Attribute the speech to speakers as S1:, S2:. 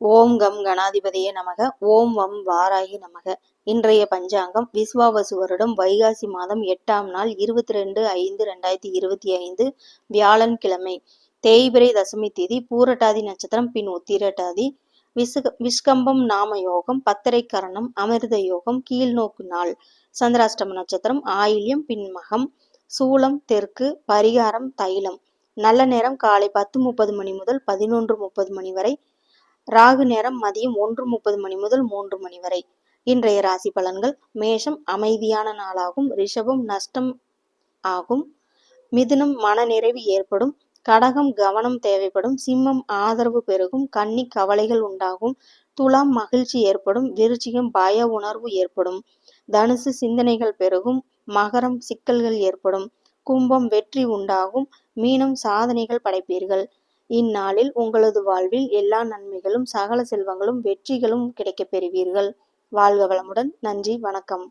S1: ஓம் come கணாதிபதியே நமக. ஓம் வம் வாராகி நமக. இன்றைய பஞ்சாங்கம் விஸ்வாவசு வருடம் வைகாசி மாதம் எட்டாம் நாள் இருபத்தி ரெண்டு ஐந்து ரெண்டாயிரத்தி இருபத்தி ஐந்து வியாழன் கிழமை தேய்பிரை தசமி திதி பூரட்டாதி நட்சத்திரம் பின் உத்திரட்டாதி. விசுக விஷ்கம்பம் நாம யோகம் பத்தரை கரணம் அமிர்த யோகம் கீழ்நோக்கு நாள். சந்திராஷ்டம நட்சத்திரம் ஆயில்யம் பின்மகம் சூலம் தெற்கு பரிகாரம் தைலம். நல்ல நேரம் காலை பத்து முப்பது மணி முதல் பதினொன்று முப்பது மணி வரை ராகு நேரம் மதியம் ஒன்று முப்பது மணி முதல் மூன்று மணி வரை. இன்றைய ராசி பலன்கள் மேஷம் அமைதியான நாளாகும் ரிஷபம் நஷ்டம் ஆகும் மிதுனம் மனநிறைவு ஏற்படும் கடகம் கவனம் தேவைப்படும் சிம்மம் ஆதரவு பெருகும் கன்னி கவலைகள் உண்டாகும் துலாம் மகிழ்ச்சி ஏற்படும் விருச்சிகம் பய உணர்வு ஏற்படும் தனுசு சிந்தனைகள் பெருகும் மகரம் சிக்கல்கள் ஏற்படும் கும்பம் வெற்றி உண்டாகும் மீனம் சாதனைகள் படைப்பீர்கள். இந்நாளில் உங்களது வாழ்வில் எல்லா நன்மைகளும் சகல செல்வங்களும் வெற்றிகளும் கிடைக்கப் பெறுவீர்கள். வாழ்க வளமுடன். நன்றி. வணக்கம்.